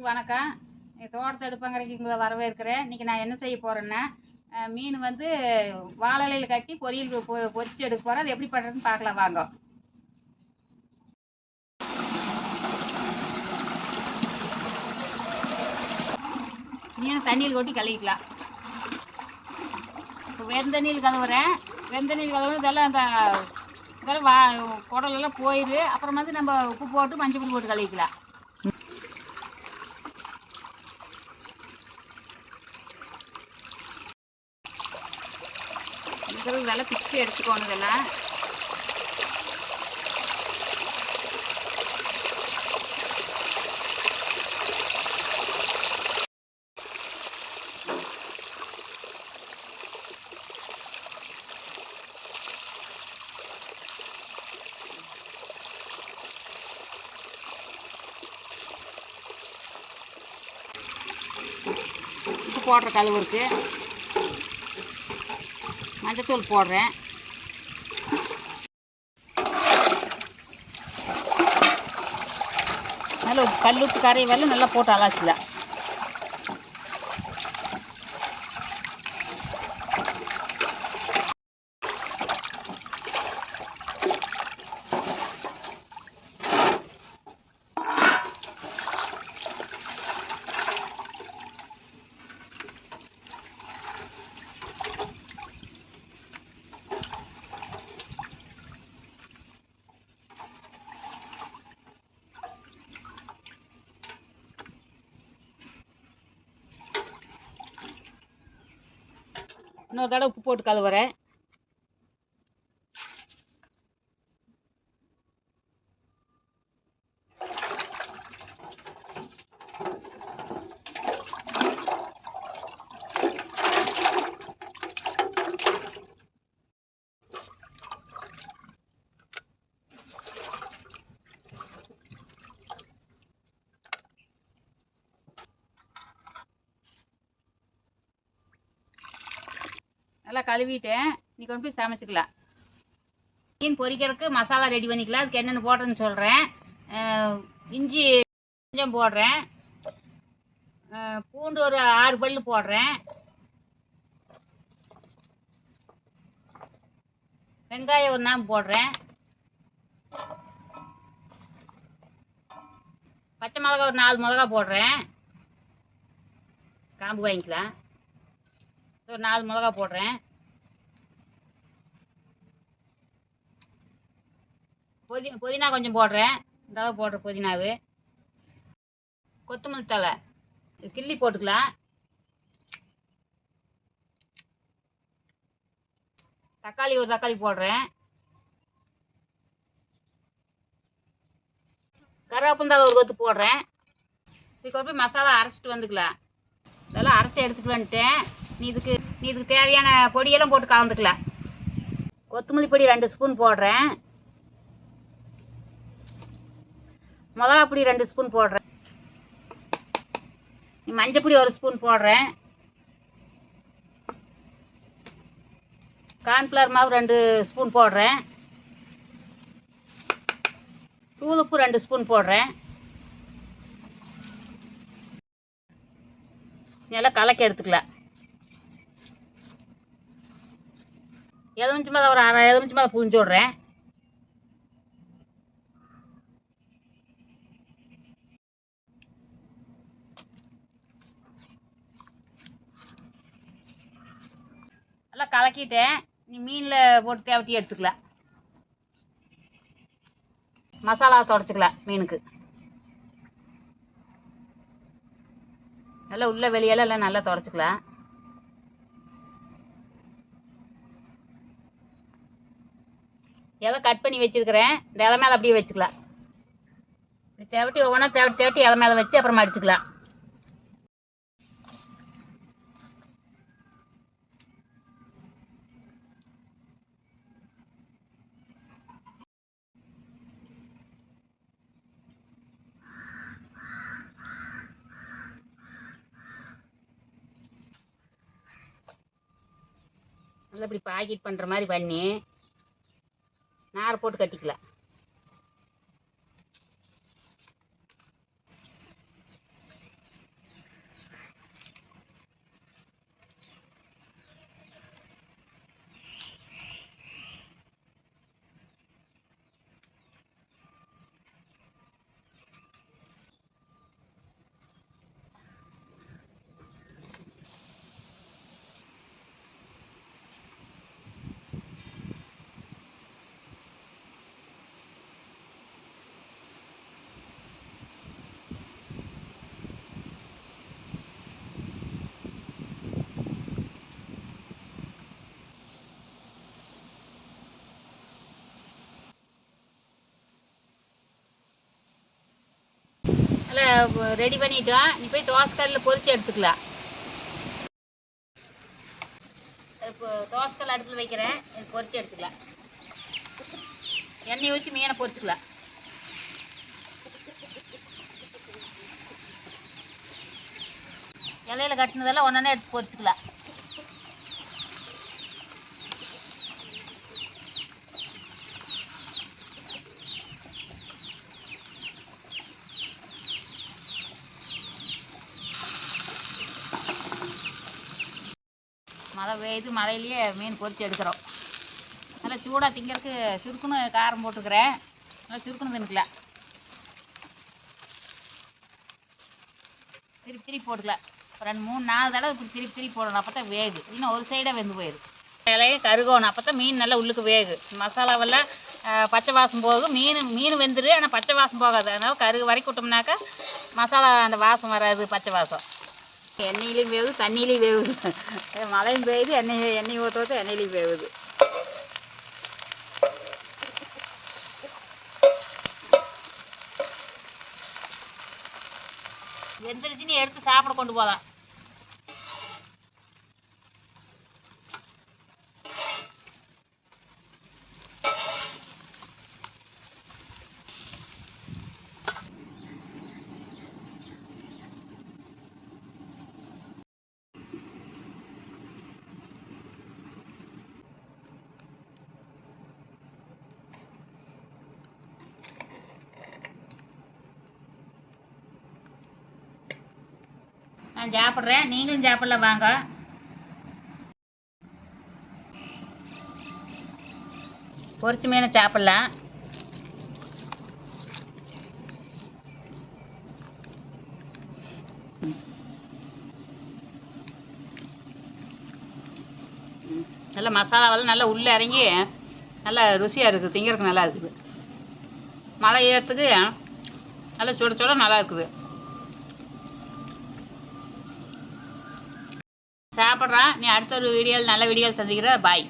எல்லாருக்கும் வணக்கம். என் தோட்டத்தை எடுப்பங்கரைக்கு உங்களை வரவேற்கிறேன். இன்றைக்கி நான் என்ன செய்ய போகிறேன்னா மீன் வந்து வாழலையில் கட்டி பொரியல் பொ பொரிச்சு எடுக்க போகிறேன் அது எப்படி பண்ணுறதுன்னு பார்க்கலாம் வாங்க. மீனை தண்ணியில் கொட்டி கழுவிக்கலாம். இப்போ வெந்தண்ணியில் கழுவுறேன். வெந்தண்ணியில் கழுவுறது இதெல்லாம் அந்த இதெல்லாம் வா குடலெல்லாம் போயிடு அப்புறம் வந்து நம்ம உப்பு போட்டு மஞ்சள் பொடி போட்டு கழுவிக்கலாம். தடவை இதெல்லாம் பிச்சு எடுத்துக்கோணும் இதெல்லாம் போடுற கழுவு இருக்குது மஞ்சத்தூள் போடுறேன். நல்லா கல்லுப்பு கரையை வெள்ளம் நல்லா போட்டு அலாசிக்கலாம். இன்னொரு தடவை உப்பு போட்டு கழுவுறேன். நல்லா கழுவிட்டேன். நீ கொண்டு போய் சமைச்சிக்கலாம். மீன் பொரிக்கிறதுக்கு மசாலா ரெடி பண்ணிக்கலாம். அதுக்கு என்னென்ன போடுறேன்னு சொல்கிறேன் இஞ்சி கொஞ்சம் போடுறேன். பூண்டு ஒரு ஆறு பல் போடுறேன். வெங்காயம் ஒரு நாம் போடுறேன். பச்சை மிளகா ஒரு நாலு மிளகா போடுறேன். காம்பு வாங்கிக்கலாம். ஒரு நாலு மிளகா போடுறேன். புதி புதினா கொஞ்சம் போடுறேன். இந்த அளவு போடுற புதினாவு. கொத்தமல்லி தழை. கிள்ளி போட்டுக்கலாம். தக்காளி ஒரு தக்காளி போடுறேன். கருவேப்பந்தழை ஒரு கொத்து போடுறேன். இதுக்கு போய் மசாலா அரைச்சிட்டு வந்துக்கலாம். இதெல்லாம் அரைச்சி எடுத்துட்டு வந்துட்டேன். நீ இதுக்கு நீ இதுக்கு தேவையான பொடியெல்லாம் போட்டு கலந்துக்கலாம் கொத்தமல்லி பொடி ரெண்டு ஸ்பூன் போடுறேன். மிளகா பொடி ரெண்டு ஸ்பூன் போடுறேன். நீ மஞ்சள் பொடி ஒரு ஸ்பூன் போடுறேன். கார்ன்ஃப்ளவர் மாவு ரெண்டு ஸ்பூன் போடுறேன். தூள் உப்பு ரெண்டு ஸ்பூன் போடுறேன். நல்லா கலக்கி எடுத்துக்கலாம் எலுமிச்சி மேலே ஒரு அரை எலுமிச்சி மேலே புழிஞ்சு விட்றேன். நல்லா கலக்கிட்டேன். நீ மீனில் போட்டு தேவட்டி எடுத்துக்கலாம் மசாலா தொடச்சிக்கலாம் மீனுக்கு. நல்லா உள்ள வெளியெல்லாம் எல்லாம் நல்லா தொடச்சிக்கலாம் இலை கட் பண்ணி வச்சிருக்கிறேன். இந்த இலை மேலே அப்படியே வச்சுக்கலாம். இப்படி தேவட்டி ஒவ்வொன்றா தேவட்டி தேவட்டி இலை மேலே வச்சு அப்புறம் அடிச்சுக்கலாம். நல்லா இப்படி பாக்கெட் பண்ணுற மாதிரி பண்ணி நார் போட்டு கட்டிக்கலாம் ரெடி பண்ணிட்டோம் நீ போய் தோசைக்கல்லில் பொறிச்சு எடுத்துக்கலாம். இப்போ தோசைக்கல் அடுப்பில் வைக்கிறேன் இது பொரிச்சு எடுத்துக்கலாம். எண்ணெய் ஊற்றி மீனை பொரிச்சுக்கலாம் இலையில கட்டினதெல்லாம் ஒன்னே எடுத்து பொரிச்சுக்கலாம் மழை பெய்யுது மழையிலேயே மீன் பொறிச்சு எடுக்கிறோம். நல்லா சூடாக திங்கிறதுக்கு சுருக்குன்னு காரம் போட்டுக்கிறேன் நல்லா சுருக்குன்னு தின்னுக்கல. திருப்பி திருப்பி போட்டுக்கல. ரெண்டு மூணு நாலு தடவை இப்படி திருப்பி திருப்பி போடணும். அப்போ தான் வேகு இன்னும் ஒரு சைடாக வெந்து போயிடும் இலையை கருகணும். அப்போ தான் மீன் நல்லா உள்ளுக்கு வேகு. மசாலாவெல்லாம் பச்சை வாசம் போகும் மீன் மீன் வெந்துடும் ஆனால் பச்சை வாசம் போகாது. அதனால் கருகு வரைக்கும் விட்டோம்னாக்கா மசாலா அந்த வாசம் வராது பச்சை வாசம். எண்ணெயிலையும் வேவுது தண்ணியிலையும் வேவுது. மழையும் பெய்யுது எண்ணெய் எண்ணெய் ஊற்றுறது எண்ணெயிலையும் வேவுது. வெந்துருச்சுன்னு எடுத்து சாப்பிட கொண்டு போகலாம் நான் சாப்பிட்றேன். நீங்களும் சாப்பிடல வாங்க. பொரிச்ச மீனை சாப்பிட்லாம். நல்லா மசாலாவெல்லாம் நல்லா உள்ளே இறங்கி நல்லா ருசியாக இருக்குது. திங்கிறதுக்கு நல்லா இருக்குது. மழை ஏறத்துக்கு நல்லா சுட சுட நல்லா இருக்குது. சாப்பிட்றா. நீ அடுத்த ஒரு வீடியோவில் நல்ல வீடியோவில் சந்திக்கிற பாய்